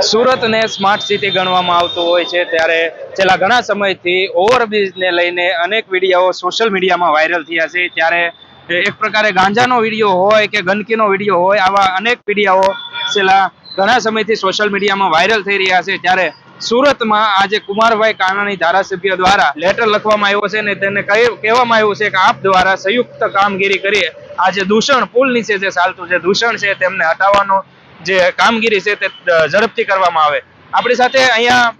સુરતને smart city ગણવામાં આવતું હોય છે. ત્યારે છેલ્લા ઘણા સમયથી ઓવરબ્રિજને લઈને અનેક વીડિયો સોશિયલ મીડિયામાં વાયરલ થયા છે. ત્યારે એક પ્રકારે ગાંજાનો વીડિયો હોય કે ગંદકીનો વીડિયો હોય, આવા અનેક વીડિયો છેલ્લા ઘણા સમયથી સોશિયલ મીડિયામાં વાયરલ થઈ રહ્યા છે. ત્યારે સુરતમાં આજે કુમારભાઈ કાનાણી ધારાસભ્ય દ્વારા લેટર લખવામાં આવ્યો છે અને તેને કહી- કહેવામાં આવ્યું છે કે આપ દ્વારા સંયુક્ત કામગીરી કરી આજે દૂષણ પુલ નીચે જે ચાલતું છે, દૂષણ છે, તેમને હટાવવાનો જે કામગીરી છે તે ઝડપથી કરવામાં આવે. આપણી સાથે અહીંયા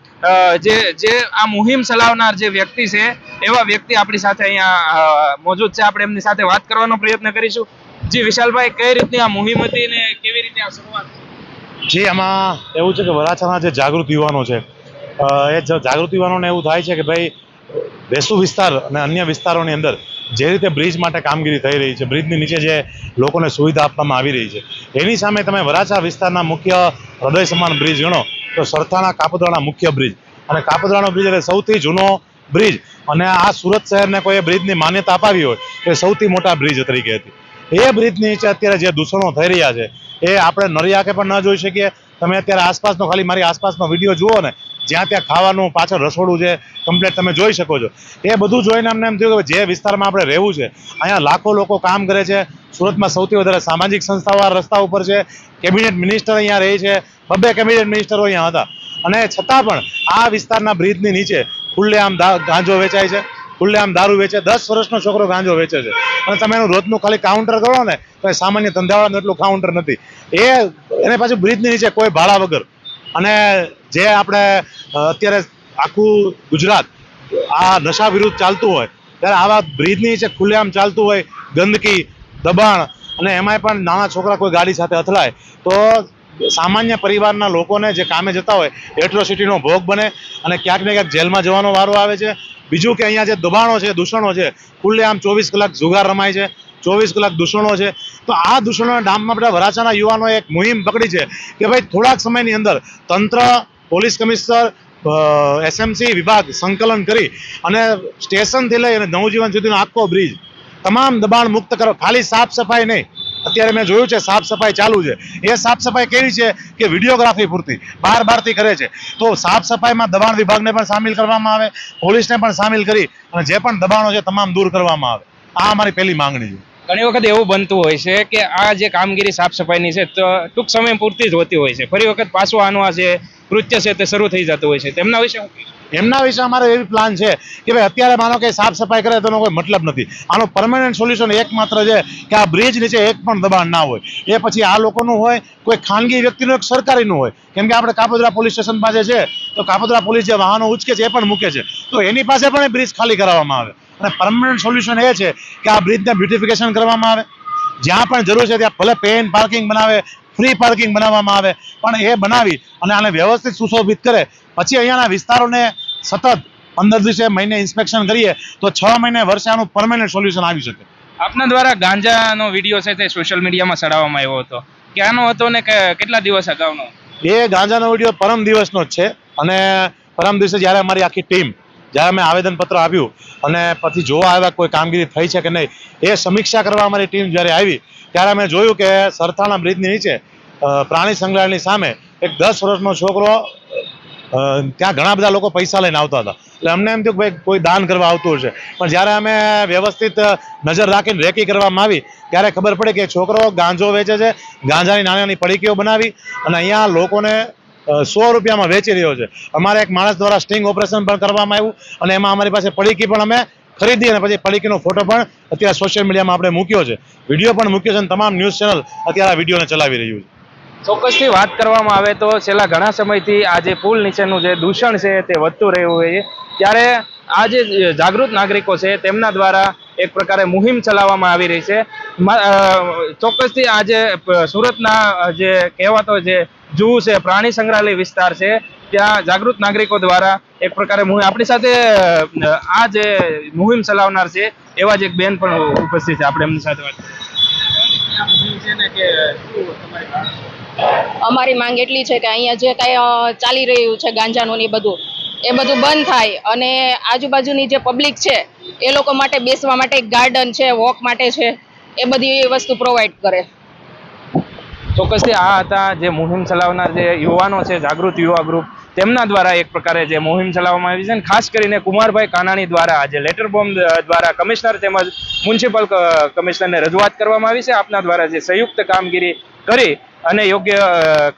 જે જે આ મુહિમ ચલાવનાર જે વ્યક્તિ છે, એવા વ્યક્તિ આપણી સાથે અહીંયા મોજૂદ છે. આપણે એમની સાથે વાત કરવાનો પ્રયત્ન કરીશું. જી, વિશાલભાઈ, કઈ રીતની આ મુહિમ હતી ને કેવી રીતે આ શરૂઆત જી, આમાં એવું છે કે વરાછાના જે જાગૃત યુવાનો છે એ જાગૃત યુવાનોને એવું થાય છે કે ભાઈ વેસુ વિસ્તાર અને અન્ય વિસ્તારોની અંદર જે રીતે બ્રિજ માટે કામગીરી થઈ રહી છે, બ્રિજની નીચે જે લોકોને સુવિધા આપવામાં આવી રહી છે, એની સામે તમે વરાછા વિસ્તારના મુખ્ય હૃદય સમાન બ્રિજ ગણો, તો સરથાણા કાપોદ્રાના મુખ્ય બ્રિજ. અને કાપોદ્રાનો બ્રિજ એટલે સૌથી જૂનો બ્રિજ. અને આ સુરત શહેરને કોઈ બ્રિજની માન્યતા અપાવી હોય એ સૌથી મોટા બ્રિજ તરીકે હતી. એ બ્રિજની નીચે અત્યારે જે દૂષણો થઈ રહ્યા છે, એ આપણે નરી આંખે પણ ન જોઈ શકીએ. તમે અત્યારે આસપાસનો, ખાલી મારી આસપાસનો વીડિયો જુઓ ને જ્યાં ત્યાં ખાવાનું, પાછળ રસોડું છે કમ્પ્લેટ તમે જોઈ શકો છો. એ બધું જોઈને અમને એમ થયું કે જે વિસ્તારમાં આપણે રહેવું છે, અહીંયા લાખો લોકો કામ કરે છે. સુરતમાં સૌથી વધારે સામાજિક સંસ્થાઓ રસ્તા ઉપર છે. કેબિનેટ મિનિસ્ટર અહીંયા રહે છે. બબ્બે કેબિનેટ મિનિસ્ટરો અહીંયા હતા. અને છતાં પણ આ વિસ્તારના બ્રિજની નીચે ખુલ્લેઆમ ગાંજો વેચાય છે. ખુલ્લેઆમ દારૂ વેચે. દસ વર્ષનો છોકરો ગાંજો વેચે છે. અને તમે એનું રોજનું ખાલી કાઉન્ટર કરો ને, તો સામાન્ય ધંધાવાળાનું એટલું કાઉન્ટર નથી. એ, એને પાછું બ્રિજની નીચે કોઈ ભાડા વગર અને જે આપણે અત્યારે આખું ગુજરાત આ નશા વિરુદ્ધ ચાલતું હોય, ત્યારે આવા બ્રિજની નીચે ખુલ્લેઆમ ચાલતું હોય, ગંદકી, દબાણ અને એમાંય પણ નાના છોકરા કોઈ ગાડી સાથે અથડાય, તો સામાન્ય પરિવારના લોકોને જે કામે જતા હોય, એટ્રોસિટીનો ભોગ બને અને ક્યાંક ને ક્યાંક જેલમાં જવાનો વારો આવે છે. બીજું કે અહીંયા જે દબાણો છે, દૂષણો છે ખુલ્લે આમ ચોવીસ કલાક જુગાર રમાય છે. ચોવીસ કલાક દૂષણો છે. તો આ દૂષણોના ડામમાં બધા વરાછાના યુવાનોએ એક મુહિમ પકડી છે કે ભાઈ થોડાક સમયની અંદર તંત્ર, પોલીસ કમિશનર એસએમસી વિભાગ સંકલન કરી અને સ્ટેશનથી લઈ અને નવજીવન સુધીનો આખો બ્રિજ તમામ દબાણ મુક્ત કરો. ખાલી સાફ સફાઈ નહીં. અત્યારે મેં જોયું છે સાફ સફાઈ ચાલુ છે. એ સાફ સફાઈ કેવી છે કે વિડીયોગ્રાફી પૂરતી. બાર બારથી કરે છે. તો સાફ સફાઈમાં દબાણ વિભાગને પણ સામેલ કરવામાં આવે, પોલીસને પણ સામેલ કરી અને જે પણ દબાણો છે તમામ દૂર કરવામાં આવે. આ અમારી પહેલી માંગણી છે. ઘણી વખત એવું બનતું હોય છે કે આ જે કામગીરી સાફ સફાઈની છે, તો ટૂંક સમય પૂરતી જ હોતી હોય છે. ફરી વખત પાછું આનું આ જે કૃત્ય છે તે શરૂ થઈ જતું હોય છે. તેમના વિશે એમના વિશે અમારો એવી પ્લાન છે કે ભાઈ અત્યારે માનો કે સાફ સફાઈ કરે તેનો કોઈ મતલબ નથી. આનો પરમાનન્ટ સોલ્યુશન એકમાત્ર છે કે આ બ્રિજ નીચે એક પણ દબાણ ના હોય. એ પછી આ લોકોનું હોય, કોઈ ખાનગી વ્યક્તિનું એક સરકારીનું હોય. કેમ કે આપણે કાપોદરા પોલીસ સ્ટેશન પાસે છે, તો કાપોદરા પોલીસ જે વાહનો ઉચકે છે એ પણ મૂકે છે. તો એની પાસે પણ એ બ્રિજ ખાલી કરાવવામાં આવે. અને પરમેનન્ટ સોલ્યુશન એ છે કે આ બ્રિજને બ્યુટિફિકેશન કરવામાં આવે. જ્યાં પણ જરૂર છે ત્યાં ભલે પેન પાર્કિંગ બનાવે ફ્રી પાર્કિંગ બનાવવામાં આવે પણ એ બનાવી અને આને વ્યવસ્થિત સુશોભિત કરે. પછી અહીંયાના વિસ્તારોને સતત પંદર દિવસે મહિને ઇન્સ્પેક્શન કરીએ તો છ મહિને વર્ષે આનું પરમેનન્ટ સોલ્યુશન આવી શકે. આપના દ્વારા ગાંજાનો વીડિયો છે તે સોશિયલ મીડિયામાં ચડાવવામાં આવ્યો હતો. ક્યાંનો હતો ને કે- કેટલા દિવસ અગાઉનો? એ ગાંજાનો વીડિયો પરમ દિવસનો જ છે અને પરમ દિવસે જ્યારે અમારી આખી ટીમ જ્યારે અમે આવેદનપત્ર આપ્યું અને પછી જોવા આવ્યા કોઈ કામગીરી થઈ છે કે નહીં, એ સમીક્ષા કરવા અમારી ટીમ જ્યારે આવી, ત્યારે અમે જોયું કે સરથાણા બ્રિજની નીચે પ્રાણી સંગ્રહાલયની સામે એક દસ વર્ષનો છોકરો ત્યાં ઘણા બધા લોકો પૈસા લઈને આવતા હતા. એટલે અમને એમ થયું કે ભાઈ કોઈ દાન કરવા આવતું હશે. પણ જ્યારે અમે વ્યવસ્થિત નજર રાખીને રેકી કરવામાં આવી, ત્યારે ખબર પડી કે છોકરો ગાંજો વેચે છે, ગાંજાની નાની નાની પડીકીઓ બનાવી અને અહીંયા લોકોને સો રૂપિયામાં વેચી રહ્યો છે. અમારે એક માણસ દ્વારા સ્ટિંગ ઓપરેશન પણ કરવામાં આવ્યું અને એમાં અમારી પાસે પડીકી પણ અમે ખરીદી અને પછી પડીકીનો ફોટો પણ અત્યારે સોશિયલ મીડિયામાં આપણે મૂક્યો છે. વીડિયો પણ મૂક્યો છે અને તમામ ન્યૂઝ ચેનલ અત્યારે આ વિડીયોને ચલાવી રહ્યું છે. ચોક્કસથી વાત કરવામાં આવે તો છેલ્લા ઘણા સમયથી આ જે પુલ નીચેનું જે દૂષણ છે તે વધતું રહ્યું હોય ત્યારે આ જે જાગૃત નાગરિકો છે તેમના દ્વારા એક પ્રકારે મુહિમ ચલાવવામાં આવી રહી છે. ચોક્કસથી આ જે સુરતના જે કહેવાતો જે જૂ છે, પ્રાણી સંગ્રહાલય વિસ્તાર છે. ત્યાં જાગૃત નાગરિકો દ્વારા એક પ્રકારે આપણી સાથે આ જે મુહિમ ચલાવનાર છે, એવા જ એક બેન પણ ઉપસ્થિત છે. આપણે એમની સાથે વાત અમારી માંગ એટલી છે કે અહીંયા જે કાંઈ ચાલી રહ્યું છે ગાંજાનું ને બધું, એ બધું બંધ થાય અને આજુબાજુની જે પબ્લિક છે, એ લોકો માટે બેસવા માટે ગાર્ડન છે વોક માટે છે, એ બધી વસ્તુ પ્રોવાઈડ કરે. ચોક્કસથી આ હતા જે મુહિમ ચલાવનાર જે યુવાનો છે, જાગૃત યુવા ગ્રુપ, તેમના દ્વારા એક પ્રકારે જે મુહિમ ચલાવવામાં આવી છે અને ખાસ કરીને કુમારભાઈ કાનાણી દ્વારા આજે લેટર બોમ્બ દ્વારા કમિશનર તેમજ મ્યુનિસિપલ કમિશનરને રજૂઆત કરવામાં આવી છે. આપના દ્વારા જે સંયુક્ત કામગીરી કરી અને યોગ્ય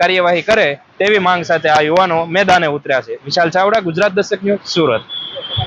કાર્યવાહી કરે તેવી માંગ સાથે આ યુવાનો મેદાને ઉતર્યા છે. વિશાલ ચાવડા, ગુજરાત દર્શક ન્યૂઝ, સુરત.